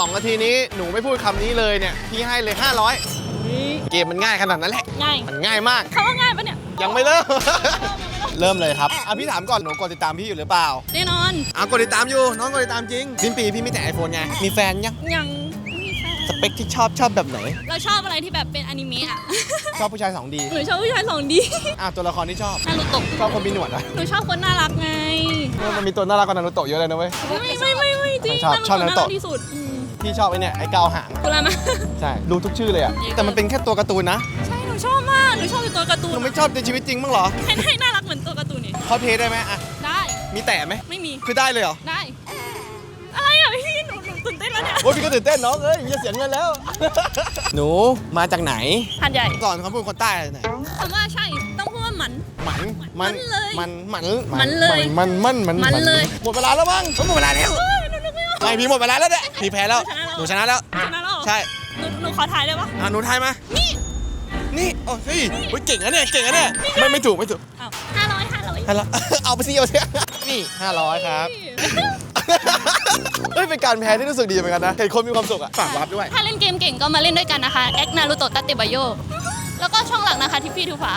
2นาทีนี้หนูไม่พูดคำนี้เลยเนี่ยพี่ให้เลย 500 เกมมันง่ายขนาดนั้นแหละ ง่าย มันง่ายมาก เขาว่าง่ายปะเนี่ยยังไม่เริ่ม เริ่มเลยครับอะพี่ถามก่อนหนูกดติดตามพี่อยู่หรือเปล่าแน่นอน อะกดติดตามอยู่ น้องกดติดตามจริงสิ้นปีพี่มีแต่ไอโฟนไง มีแฟนยัง ยังไม่มีแฟนสเปคที่ชอบชอบแบบไหน เราชอบอะไรที่แบบเป็นอนิเมะอะ ชอบผู้ชายสองดีหนูชอบผู้ชายสองดีอะตัวละครที่ชอบ นารูโตะชอบคนมีหนวดนะหนูชอบคนน่ารักไง มันมีตัวน่ารักกว่านารุโตะเยอะเลยนะเว้ย ไม่ไม่ไม่ไม่จริงชอบชอบนานารูรูโตะโตะน่ารักที่สุดอืม พี่ชอบไอเนี่ยไอเกาหางกุลามา ใช่รู้ทุกชื่อเลยอะแต่มันเป็นแค่ตัวการ์ตูนนะใช่ หนูชอบมาก หนูชอบตัวการ์ตูหนนูไม่ชอบในชีวิตจริงบ้างเหรอให้ให้น่ารักเหมือนตัวการ์ตูนนี่ คอสเพลย์ได้ไหมอะได้ มีแต่ไหมไม่มี คือได้เลยเหรอได้ อะไรอะพี่ หนูหนูตื่นเต้นแล้วเนี่ยโอ้ยพี่ก็ตื่นเต้นน้องเอ้ยอย่าเสียเงินแล้ว หนูมาจากไหนหันใหญ่ก่อนเขาพูดคนใต้ไหนคำว่าใช่ ต้องพูดว่าหมัน หมันมันเลยมันมันมันเลยมันมันมันมันเลย หมดเวลาแล้วมั้งหมดเวลาแล้วเฮ้ยหนูนึก ไม่ออกไม่พี่หมดเวลาแล้วเนี่ยพี่แพ้แล้วหนูชนะแล้วชนะแล้วเหรอใช่หนูหนูขอถ่ายได้ปะอะหนูทายมานี่นี่โอ้ยเฮ้ยเฮ้ยเก่งนะเนี่ยเก่งนะเนี่ยไม่ไม่ถูกไม่ถูกอ้าวห้าร้อยห้าร้อยให้ละเอาไปสิเอาสินี่500ครับเฮ้ยเป็นการแพ้ที่รู้สึกดีเหมือนกันนะเห็นคนมีความสุขอะฝากวับด้วย ถ้าเล่นเกมเก่งก็มาเล่นด้วยกันนะคะแอคนารูโตะตัตเตบายโยแล้วก็ช่องหลักนะคะทิฟฟี่ทูฟ้า